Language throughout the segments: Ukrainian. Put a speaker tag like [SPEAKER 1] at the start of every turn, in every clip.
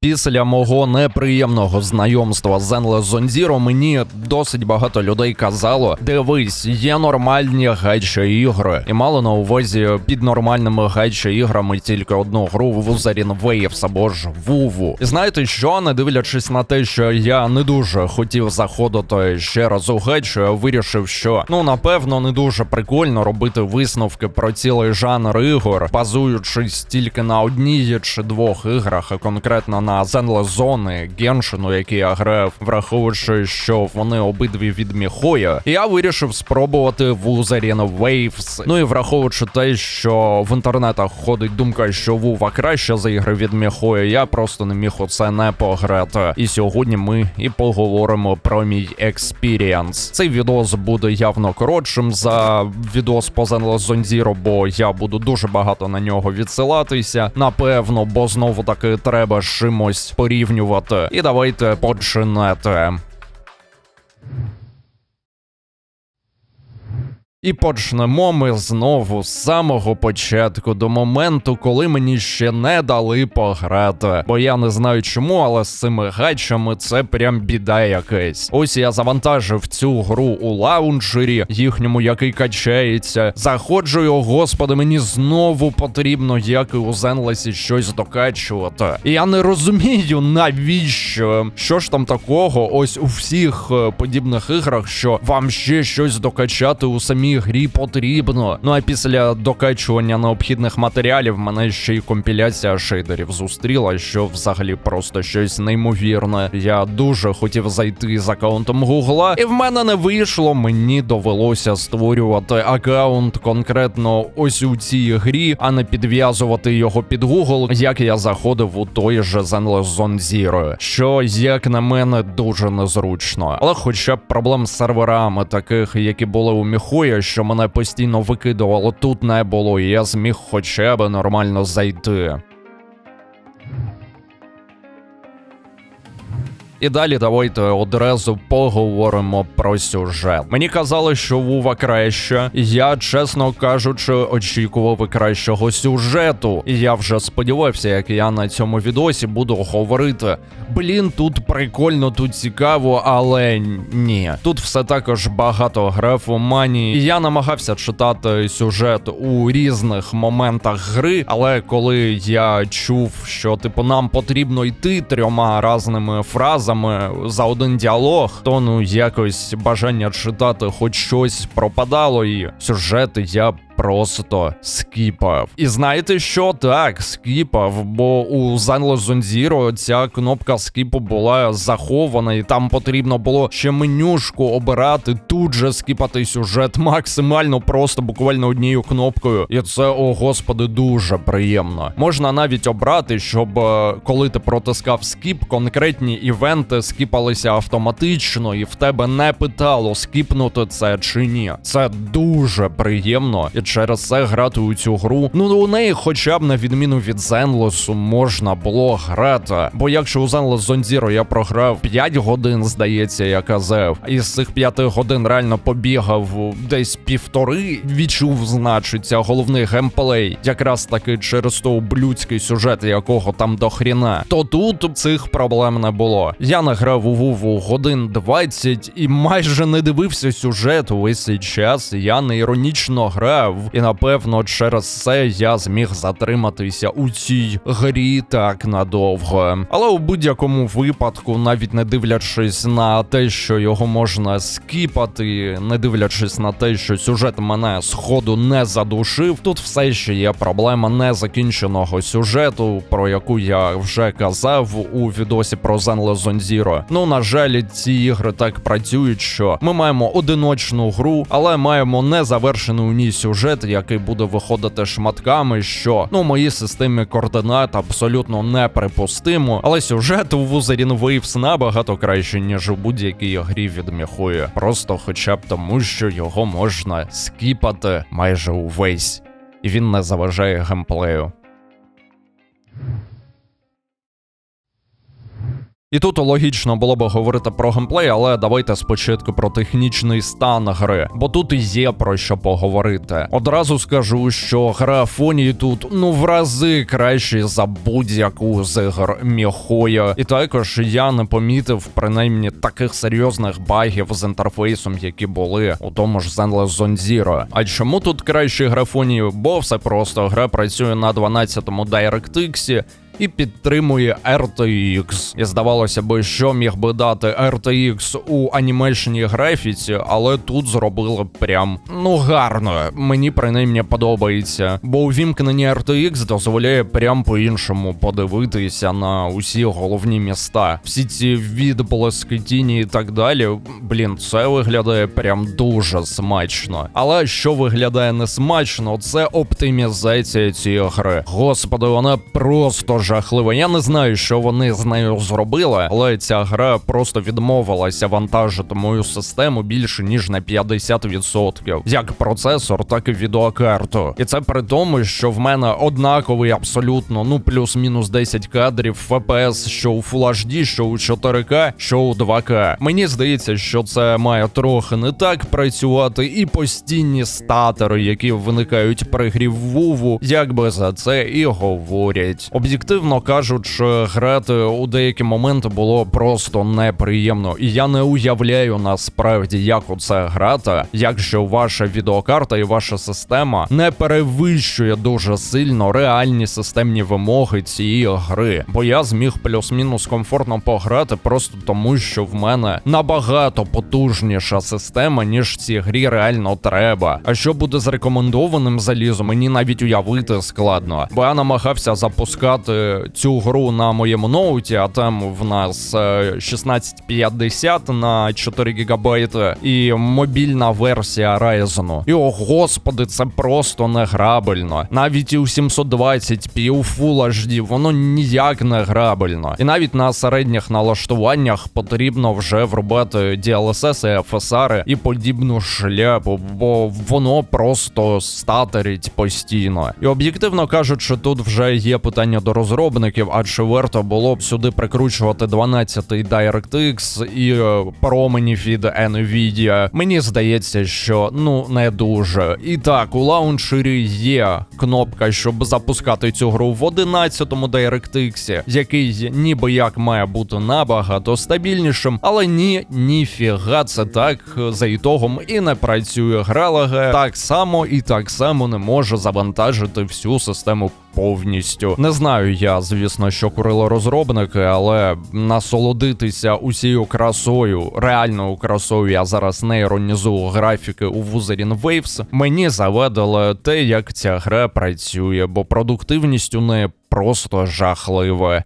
[SPEAKER 1] Після мого неприємного знайомства з Endless Zero мені досить багато людей казало: дивись, є нормальні гайча ігри, і мало на увазі під нормальними гайча іграми тільки одну гру Wuthering Waves або ж Вуву. І знаєте що, не дивлячись на те, що я не дуже хотів заходити ще раз у гайчу, я вирішив, що ну напевно не дуже прикольно робити висновки про цілий жанр ігор, базуючись тільки на одній чи двох іграх, а конкретно на Zone, Геншину, який я грав, враховуючи, що вони обидві від Міхоя, я вирішив спробувати Wuthering Waves. Ну і враховуючи те, що в інтернетах ходить думка, що Вува краще за ігри від Міхоя, я просто не міг у це не пограти. І сьогодні ми і поговоримо про мій експіріанс. Цей відос буде явно коротшим за відос по Zone бо я буду дуже багато на нього відсилатися. Напевно, бо знову таки треба з чимось порівнювати. І давайте починати. І почнемо ми знову з самого початку до моменту, коли мені ще не дали пограти. Бо я не знаю чому, але з цими гачами це прям біда якась. Ось я завантажив цю гру у лаунчері, їхньому, який качається. Заходжу його, господи, мені знову потрібно, як і у Зенлесі, щось докачувати. І я не розумію, навіщо. Що ж там такого, ось у всіх е, подібних іграх, що вам ще щось докачати у самій грі потрібно. Ну а після докачування необхідних матеріалів мене ще й компіляція шейдерів зустріла, що взагалі просто щось неймовірне. Я дуже хотів зайти з аккаунтом Гугла, і в мене не вийшло. Мені довелося створювати аккаунт конкретно ось у цій грі, а не підв'язувати його під Google, як я заходив у той же Zenless Zone Zero, що, як на мене, дуже незручно. Але хоча б проблем з серверами, таких, які були у Що мене постійно викидувало, тут не було, і я зміг хоча б нормально зайти. І далі давайте одразу поговоримо про сюжет. Мені казали, що Вува краще. Я, чесно кажучи, очікував кращого сюжету. І я вже сподівався, як я на цьому відосі буду говорити. Блін, тут прикольно, тут цікаво, але ні. Тут все також багато графоманії. Я намагався читати сюжет у різних моментах гри, але коли я чув, що типу нам потрібно йти трьома разними фразами за один діалог, то ну якось бажання читати хоч щось пропадало, і сюжети я просто скіпав. І знаєте що? Так, скіпав, бо у Zone Zero ця кнопка скіпу була захована, і там потрібно було ще менюшку обирати, тут же скіпати сюжет максимально просто, буквально однією кнопкою. І це, о господи, дуже приємно. Можна навіть обрати, щоб е, коли ти протискав скіп, конкретні івенти скіпалися автоматично, і в тебе не питало, скіпнути це чи ні. Це дуже приємно. І через це грати у цю гру. Ну у неї, хоча б на відміну від Зенлесу, можна було грати. Бо якщо у Zone Zero я програв 5 годин, здається, я казав, і з цих 5 годин реально побігав десь півтори, відчув, значиться, головний геймплей, якраз таки через той ублюдський сюжет, якого там до хріна. То тут цих проблем не було. Я награв у Вуву годин 20 і майже не дивився сюжет увесь цей час. Я не іронічно грав, і напевно через це я зміг затриматися у цій грі так надовго. Але у будь-якому випадку, навіть не дивлячись на те, що його можна скіпати, не дивлячись на те, що сюжет мене сходу не задушив, тут все ще є проблема незакінченого сюжету, про яку я вже казав у відосі про Zone Zero. Ну на жаль, ці ігри так працюють, що ми маємо одиночну гру, але маємо незавершений у ній сюжет, який буде виходити шматками, що ну мої системі координат абсолютно неприпустимо. Але сюжет у Wuthering Waves набагато краще, ніж у будь-якій грі від Міхуя. Просто хоча б тому, що його можна скіпати майже увесь, і він не заважає геймплею. І тут логічно було би говорити про геймплей, але давайте спочатку про технічний стан гри, бо тут і є про що поговорити. Одразу скажу, що графонії тут ну в рази кращі за будь-яку з ігор Міхоя. І також я не помітив принаймні таких серйозних багів з інтерфейсом, які були у тому ж Zone Zero. А чому тут кращі графонії? Бо все просто гра працює на 12-му DirectX, і підтримує RTX. І здавалося би, що міг би дати RTX у анімешній графіці, але тут зробили прям ну гарно. Мені принаймні подобається. Бо увімкнення RTX дозволяє прям по-іншому подивитися на усі головні міста. Всі ці відблиски тіні і так далі. Блін, це виглядає прям дуже смачно. Але що виглядає не смачно, це оптимізація цієї гри. Господи, вона просто жахлива. Я не знаю, що вони з нею зробили, але ця гра просто відмовилася вантажити мою систему більше ніж на 50%. Як процесор, так і відеокарту. І це при тому, що в мене однаковий абсолютно, ну плюс-мінус 10 кадрів FPS, що у Full HD, що у 4К, що у 2К. Мені здається, що це має трохи не так працювати, і постійні статери, які виникають при грі в Вуву, якби за це і говорять. Об'єктивно кажучи, грати у деякі моменти було просто неприємно, і я не уявляю насправді, як у це грати, якщо ваша відеокарта і ваша система не перевищує дуже сильно реальні системні вимоги цієї гри. Бо я зміг плюс-мінус комфортно пограти, просто тому, що в мене набагато потужніша система, ніж цій грі реально треба. А що буде з рекомендованим залізом, мені навіть уявити складно. Бо я намагався запускати цю гру на моєму ноуті, а там в нас е, 1650 на 4 гігабайти і мобільна версія Ryzen. І о господи, це просто неграбельно. Навіть і у 720p, у Full HD, воно ніяк не грабельно. І навіть на середніх налаштуваннях потрібно вже врубати DLSS і FSR і подібну шляпу, бо воно просто статерить постійно. І об'єктивно кажучи, тут вже є питання до розробників, а чи варто було б сюди прикручувати 12-й DirectX і е, променів від Nvidia. Мені здається, що ну не дуже. І так, у лаунчері є кнопка, щоб запускати цю гру в 11-му DirectX, який ніби як має бути набагато стабільнішим, але ні, ніфіга, це так за ітогом і не працює. Гра так само і так само не може завантажити всю систему повністю. Не знаю я, звісно, що курили розробники, але насолодитися усією красою, реальною красою, я зараз не іронізую графіки у Wuthering Waves, мені заведило те, як ця гра працює, бо продуктивність у неї просто жахлива.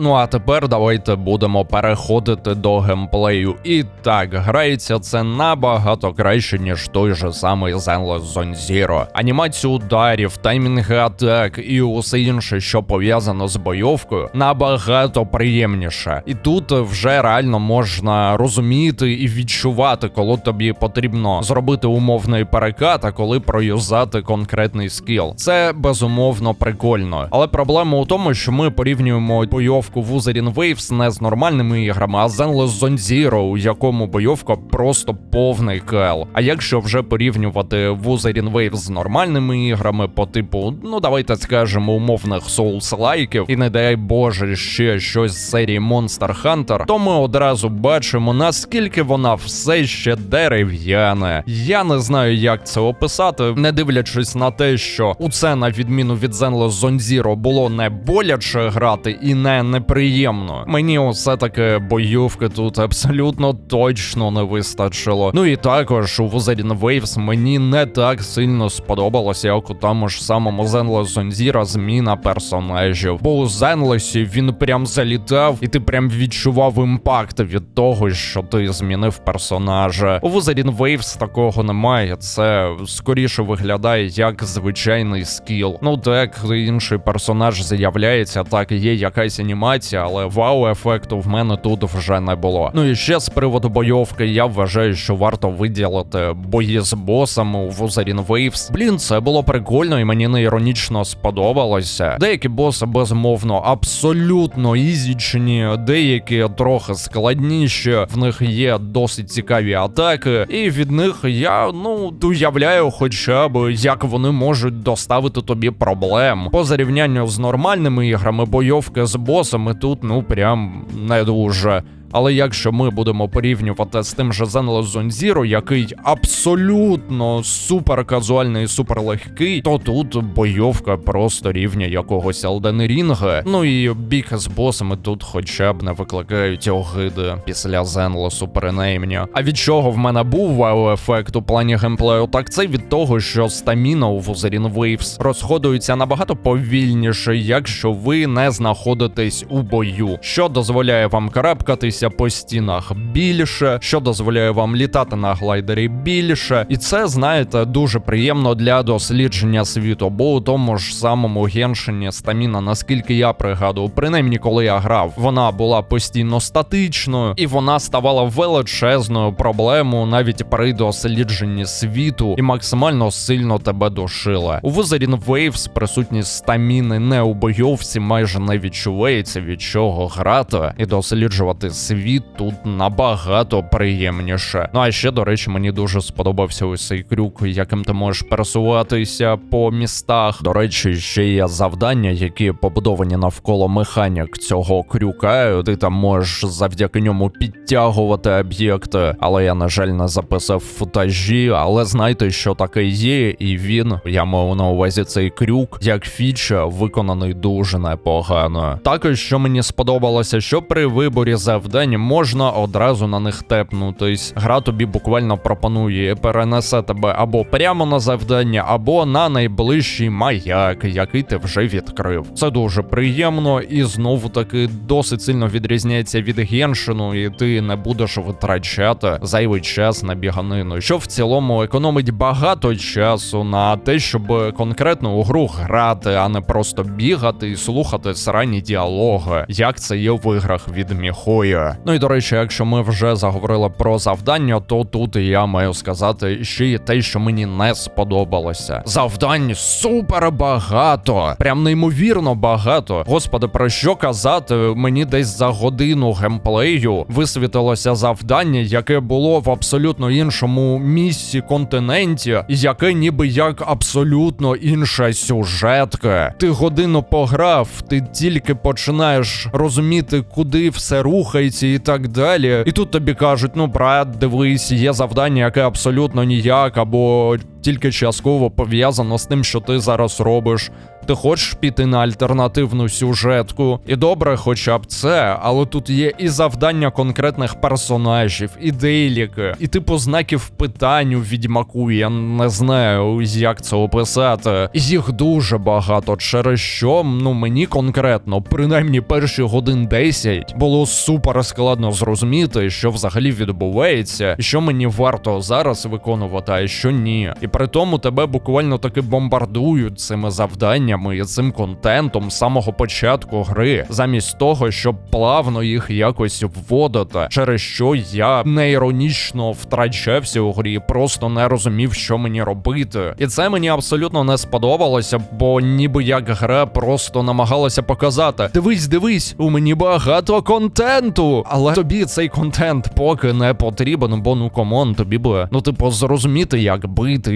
[SPEAKER 1] Ну а тепер давайте будемо переходити до геймплею. І так, грається це набагато краще, ніж той же самий Zenless Zone Zero. Анімацію ударів, таймінги атак і усе інше, що пов'язано з бойовкою, набагато приємніше. І тут вже реально можна розуміти і відчувати, коли тобі потрібно зробити умовний перекат, а коли проюзати конкретний скіл. Це безумовно прикольно. Але проблема у тому, що ми порівнюємо бойовку Wuthering Waves не з нормальними іграми, а з Endless Zone Zero, у якому бойовка просто повний кел. А якщо вже порівнювати Wuthering Waves з нормальними іграми по типу, ну давайте скажемо, умовних Souls-лайків, і не дай Боже ще щось з серії Monster Hunter, то ми одразу бачимо, наскільки вона все ще дерев'яне. Я не знаю, як це описати, не дивлячись на те, що у це, на відміну від Zenless Zone Zero, було не боляче грати і не неприємно. Мені усе таке бойовки тут абсолютно точно не вистачило. Ну і також у Wuthering Waves мені не так сильно сподобалося, як у тому ж самому Zone Zero зміна персонажів. Бо у Zenless він прям залітав, і ти прям відчував імпакт від того, що ти змінив персонажа. У Wuthering Waves такого немає. Це скоріше виглядає як звичайний скіл. Ну так, інший персонаж з'являється, так є якась анімація анімація, але вау-ефекту в мене тут вже не було. Ну і ще з приводу бойовки, я вважаю, що варто виділити бої з босами у Wuthering Waves. Блін, це було прикольно і мені не іронічно сподобалося. Деякі боси, безумовно, абсолютно ізічні, деякі трохи складніші, в них є досить цікаві атаки, і від них я ну уявляю, хоча б як вони можуть доставити тобі проблем. По зарівнянню з нормальними іграми, бойовки з босами тут ну прям не дуже. Але якщо ми будемо порівнювати з тим же Zone Zero, який абсолютно супер казуальний і супер легкий, то тут бойовка просто рівня якогось Ring. Ну і бійки з босами тут хоча б не викликають огиди після Зенлосу принаймні. А від чого в мене був вау-ефект у плані геймплею, так це від того, що стаміна у Wuthering Waves розходується набагато повільніше, якщо ви не знаходитесь у бою, що дозволяє вам карабкатись рухатися по стінах більше, що дозволяє вам літати на глайдері більше. І це, знаєте, дуже приємно для дослідження світу. Бо у тому ж самому геншині стаміна, наскільки я пригадую, принаймні коли я грав, вона була постійно статичною, і вона ставала величезною проблемою навіть при дослідженні світу і максимально сильно тебе душила. У Wuthering Waves присутність стаміни не у бойовці майже не відчувається від чого грати і досліджувати світ світ тут набагато приємніше. Ну а ще, до речі, мені дуже сподобався ось цей крюк, яким ти можеш пересуватися по містах. До речі, ще є завдання, які побудовані навколо механік цього крюка. Ти там можеш завдяки ньому підтягувати об'єкти, але я, на жаль, не записав футажі. Але знайте, що таке є, і він, я маю на увазі цей крюк, як фіча, виконаний дуже непогано. Також що мені сподобалося, що при виборі завдань завдань, можна одразу на них тепнутись. Гра тобі буквально пропонує перенесе тебе або прямо на завдання, або на найближчий маяк, який ти вже відкрив. Це дуже приємно і знову таки досить сильно відрізняється від геншину, і ти не будеш витрачати зайвий час на біганину, що в цілому економить багато часу на те, щоб конкретно у гру грати, а не просто бігати і слухати срані діалоги, як це є в іграх від Міхоя. Ну і до речі, якщо ми вже заговорили про завдання, то тут я маю сказати ще й те, що мені не сподобалося. Завдань супер багато, прям неймовірно багато. Господи, про що казати? Мені десь за годину геймплею висвітилося завдання, яке було в абсолютно іншому місці континенті, яке ніби як абсолютно інша сюжетка. Ти годину пограв, ти тільки починаєш розуміти, куди все рухається місяці і так далі. І тут тобі кажуть: ну брат, дивись, є завдання, яке абсолютно ніяк, або тільки частково пов'язано з тим, що ти зараз робиш. Ти хочеш піти на альтернативну сюжетку? І добре, хоча б це, але тут є і завдання конкретних персонажів, і дейліки, і типу знаків питань у відьмаку. Я не знаю, як це описати. Їх дуже багато, через що ну мені конкретно, принаймні перші годин 10, було супер складно зрозуміти, що взагалі відбувається, що мені варто зараз виконувати, а що ні. І при тому тебе буквально таки бомбардують цими завданнями і цим контентом з самого початку гри, замість того, щоб плавно їх якось вводити, через що я неіронічно втрачався у грі, просто не розумів, що мені робити. І це мені абсолютно не сподобалося, бо ніби як гра просто намагалася показати: дивись, дивись, у мені багато контенту, але тобі цей контент поки не потрібен, бо ну комон, тобі би ну типу зрозуміти, як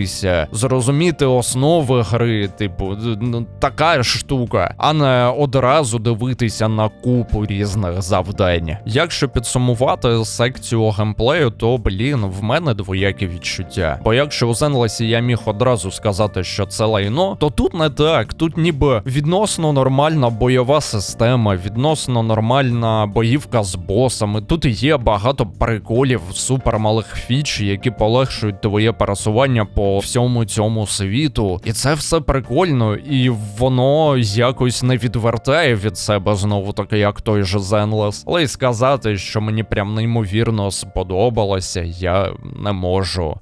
[SPEAKER 1] битися, зрозуміти основи гри, типу, ну така штука, а не одразу дивитися на купу різних завдань. Якщо підсумувати секцію геймплею, то блін, в мене двоякі відчуття. Бо якщо у Зенлесі я міг одразу сказати, що це лайно, то тут не так. Тут ніби відносно нормальна бойова система, відносно нормальна боївка з босами. Тут є багато приколів, супермалих фіч, які полегшують твоє пересування по всьому цьому світу. І це все прикольно, і воно якось не відвертає від себе знову таки, як той же Зенлес. Але й сказати, що мені прям неймовірно сподобалося, я не можу.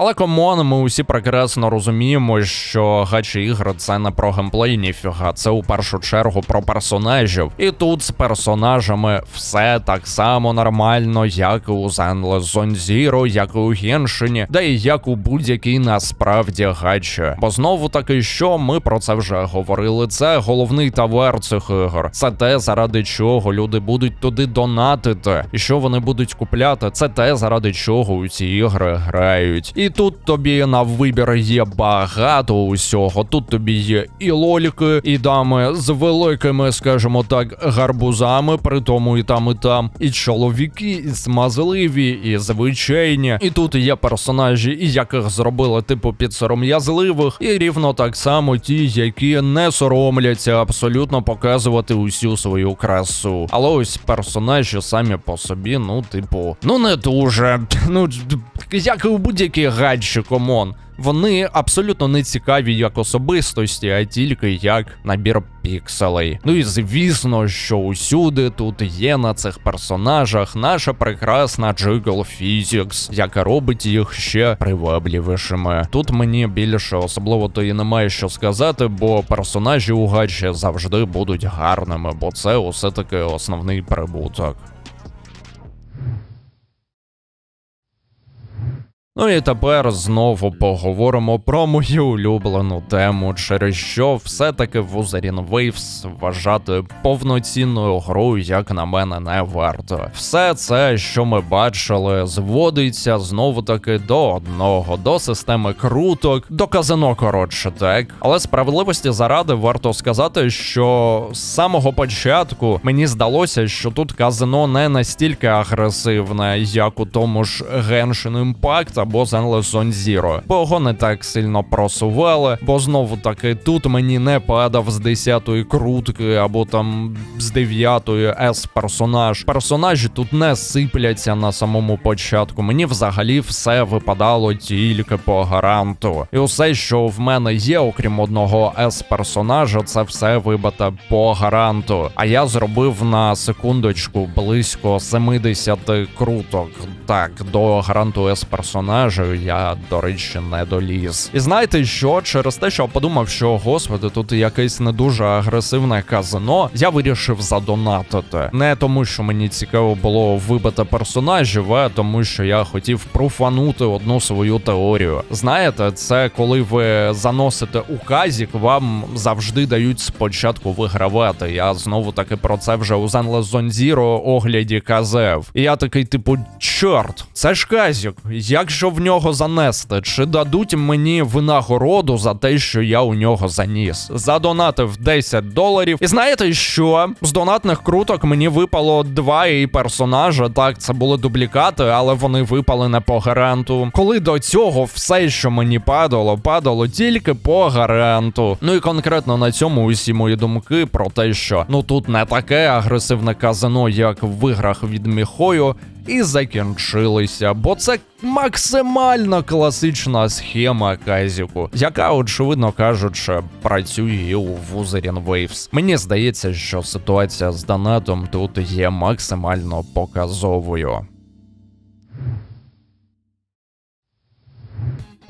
[SPEAKER 1] Але комон, ми усі прекрасно розуміємо, що гачі ігри це не про геймплей, ніфіга, це у першу чергу про персонажів. І тут з персонажами все так само нормально, як і у Zone Zero, як і у Геншині, да і як у будь-якій насправді гачі. Бо знову таки, що ми про це вже говорили. Це головний тавер цих ігор. Це те, заради чого люди будуть туди донатити, і що вони будуть купляти. Це те, заради чого у ці ігри грають. І тут тобі на вибір є багато усього. Тут тобі є і лоліки, і дами з великими, скажімо так, гарбузами, при тому і там, і там, і чоловіки, і смазливі, і звичайні. І тут є персонажі, яких зробили типу підсором'язливих, і рівно так само ті, які не соромляться абсолютно показувати усю свою красу. Але ось персонажі самі по собі, ну, типу, ну не дуже. Ну як і у будь-якій гаджі, комон. Вони абсолютно не цікаві як особистості, а тільки як набір пікселей. Ну і звісно, що усюди тут є на цих персонажах наша прекрасна Jiggle Physics, яка робить їх ще привабливішими. Тут мені більше особливо то і немає що сказати, бо персонажі у гаджі завжди будуть гарними, бо це усе таки основний прибуток. Ну і тепер знову поговоримо про мою улюблену тему, через що все-таки Wuthering Waves вважати повноцінною грою, як на мене, не варто. Все це, що ми бачили, зводиться знову таки до одного, до системи круток, до казино, коротше, так. Але справедливості заради варто сказати, що з самого початку мені здалося, що тут казино не настільки агресивне, як у тому ж Genshin Impact або Zenless Zone Zero. Бо його не так сильно просували, бо знову таки тут мені не падав з 10-ї крутки або там з 9-ї S персонаж. Персонажі тут не сипляться на самому початку. Мені взагалі все випадало тільки по гаранту. І усе, що в мене є, окрім одного S персонажа, це все вибите по гаранту. А я зробив на секундочку близько 70 круток. Так, до гаранту S персонажа я, до речі, не доліз. І знаєте що? Через те, що подумав, що господи, тут якесь не дуже агресивне казино, я вирішив задонатити. Не тому, що мені цікаво було вибити персонажів, а тому, що я хотів профанути одну свою теорію. Знаєте, це коли ви заносите указік, вам завжди дають спочатку вигравати. Я знову таки про це вже у Zone Zero огляді казав. І я такий, типу, чорт, це ж казік. Як же в нього занести? Чи дадуть мені винагороду за те, що я у нього заніс? Задонатив 10 доларів. І знаєте що? З донатних круток мені випало два і персонажа. Так, це були дублікати, але вони випали не по гаранту. Коли до цього все, що мені падало, падало тільки по гаранту. Ну і конкретно на цьому усі мої думки про те, що ну тут не таке агресивне казино, як в іграх від Міхою. І закінчилися, бо це максимально класична схема Казіку, яка, очевидно кажучи, працює у Wuzerin Waves. Мені здається, що ситуація з донатом тут є максимально показовою.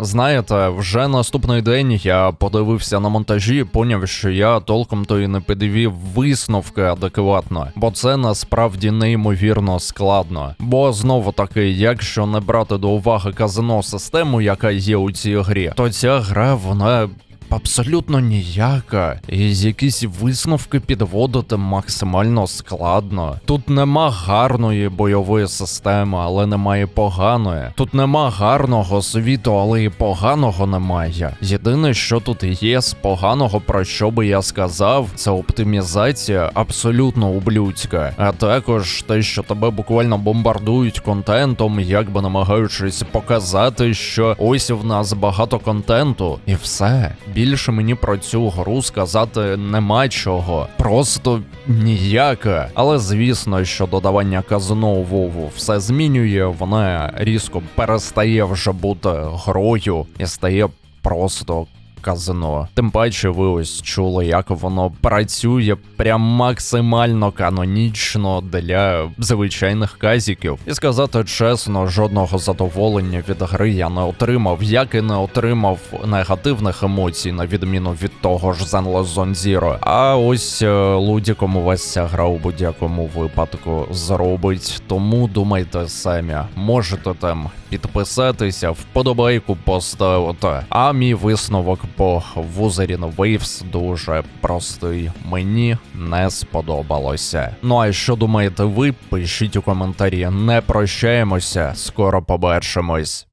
[SPEAKER 1] Знаєте, вже наступний день я подивився на монтажі поняв, що я толком то і не підвів висновки адекватно, бо це насправді неймовірно складно. Бо знову таки, якщо не брати до уваги казино систему, яка є у цій грі, то ця гра вона. Абсолютно ніяка, і якісь висновки підводити максимально складно. Тут нема гарної бойової системи, але немає поганої. Тут нема гарного світу, але і поганого немає. Єдине, що тут є з поганого, про що би я сказав, це оптимізація абсолютно ублюдська. А також те, що тебе буквально бомбардують контентом, якби намагаючись показати, що ось в нас багато контенту, і все. Більше мені про цю гру сказати нема чого. Просто ніяке. Але звісно, що додавання казино у Вову все змінює, вона різко перестає вже бути грою і стає просто казино. Тим паче, ви ось чули, як воно працює прям максимально канонічно для звичайних казіків. І сказати чесно, жодного задоволення від гри я не отримав, як і не отримав негативних емоцій, на відміну від того ж Zenless Zone Zero. А ось е, Лудіком у вас ця гра у будь-якому випадку зробить. Тому думайте самі, можете там підписатися, вподобайку поставити. А мій висновок по Wuzerin Waves дуже простий. Мені не сподобалося. Ну а що думаєте ви? Пишіть у коментарі. Не прощаємося, скоро побачимось.